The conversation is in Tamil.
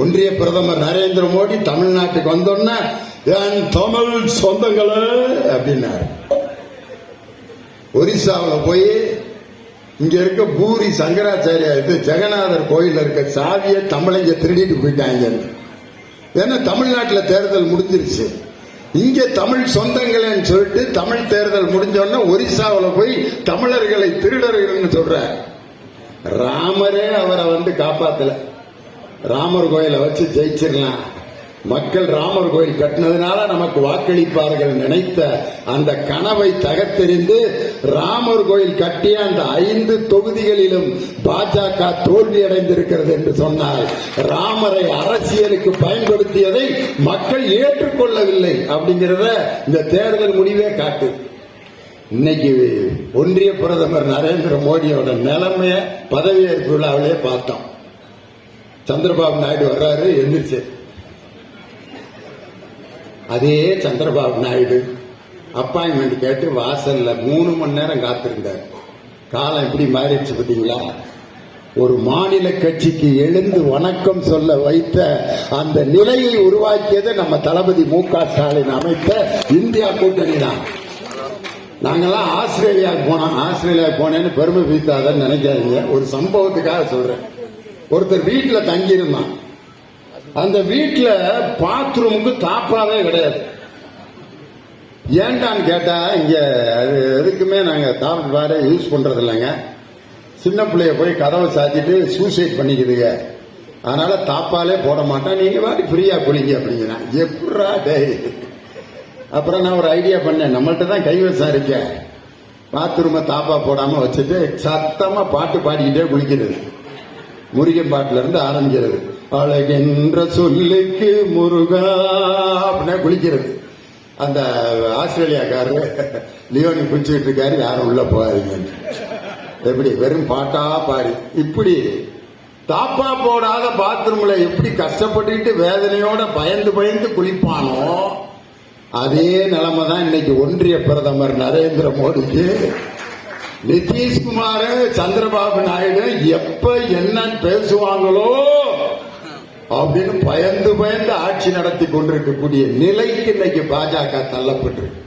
ஒன்றிய பிரதமர் நரேந்திர மோடி தமிழ்நாட்டுக்கு வந்தோன்னா என் தமிழ் சொந்தங்களே அப்படின்னாரு. ஒரிசாவில் போய் இங்க இருக்க பூரி சங்கராச்சாரியா இது ஜெகநாதர் கோயில் இருக்க சாவியை தமிழங்க திருடிட்டு போயிட்டாங்க. ஏன்னா தமிழ்நாட்டில் தேர்தல் முடிஞ்சிருச்சு. இங்க தமிழ் சொந்தங்களேன்னு சொல்லிட்டு தமிழ் தேர்தல் முடிஞ்சோடனே ஒரிசாவில் போய் தமிழர்களை திருடர்கள்னு சொல்ற ராமரே அவரை வந்து காப்பாத்தலை. ராமர் கோயிலை வச்சு ஜெயிச்சிடலாம். மக்கள் ராமர் கோயில் கட்டினதுனால நமக்கு வாக்களிப்பார்கள் நினைத்த அந்த கனவை தகர்த்தெறிந்து ராமர் கோயில் கட்டிய அந்த ஐந்து தொகுதிகளிலும் பாஜக தோல்வி அடைந்திருக்கிறது என்று சொன்னால் ராமரை அரசியலுக்கு பயன்படுத்தியதை மக்கள் ஏற்றுக்கொள்ளவில்லை அப்படிங்கிறத இந்த தேர்தல் முடிவே காட்டு. இன்னைக்கு ஒன்றிய பிரதமர் நரேந்திர மோடியோட நிலைமைய பதவியேற்பு விழாவிலே பார்த்தோம். சந்திரபாபு நாயுடு வர்றாரு எழுந்திருச்சு அதே சந்திரபாபு நாயுடு அப்பாயின்மெண்ட் கேட்டு வாசல்ல மூணு மணி நேரம் காத்திருந்தார். காலம் எப்படி மாறிடுச்சு பார்த்தீங்களா? ஒரு மாநில கட்சிக்கு எழுந்து வணக்கம் சொல்ல வைத்த அந்த நிலையை உருவாக்கியது நம்ம தளபதி மு க ஸ்டாலின் அமைத்த இந்தியா கூட்டணி தான். நாங்கெல்லாம் ஆஸ்திரேலியாவுக்கு போனோம். ஆஸ்திரேலியா போனேன்னு பெருமை பீத்தாதன்னு நினைக்காதீங்க. ஒரு சம்பவத்துக்காக சொல்றேன். ஒருத்தர் வீட்டுல தங்கியிருந்தான். அந்த வீட்டுல பாத்ரூமுக்கு தாப்பாவே கிடையாது. ஏன்டான்னு கேட்டா இங்க அது எதுக்குமே நாங்க தாப்பு வேற யூஸ் பண்றது இல்லைங்க சின்ன பிள்ளைய போய் கதவை சாத்திட்டு சூசைட் பண்ணிக்குதுங்க. அதனால தாப்பாலே போட மாட்டேன். நீங்க வாடி ஃப்ரீயா குளிங்க அப்படிங்கிறான். எப்படா டேய். அப்புறம் நான் ஒரு ஐடியா பண்ணேன். நம்மள்ட்ட தான் கைவசம் இருக்க. பாத்ரூமை தாப்பா போடாம வச்சுட்டு சத்தமா பாட்டு பாடிக்கிட்டே குளிக்கிறது. முருகன் பாட்டுல இருந்து ஆரம்பிக்கிறது. அழகென்ற சொல்லுக்கு முருகா அப்படின்னா குளிக்கிறது. அந்த ஆஸ்திரேலியாக்காரரு லியோனி குளிச்சுட்டு இருக்காரு யாரும் உள்ள போகாதீங்க எப்படி? வெறும் பாட்டா பாடி. இப்படி தாப்பா போடாத பாத்ரூம்ல எப்படி கஷ்டப்பட்டுக்கிட்டு வேதனையோட பயந்து பயந்து குளிப்பானோ அதே நிலைமை தான் இன்னைக்கு ஒன்றிய பிரதமர் நரேந்திர மோடிக்கு நிதிஷ்குமார் சந்திரபாபு நாயுடு எப்ப என்ன பேசுவாங்களோ அப்படின்னு பயந்து பயந்து ஆட்சி நடத்தி கொண்டிருக்கக்கூடிய நிலைக்கு இன்னைக்கு பாஜக தள்ளப்பட்டிருக்கு.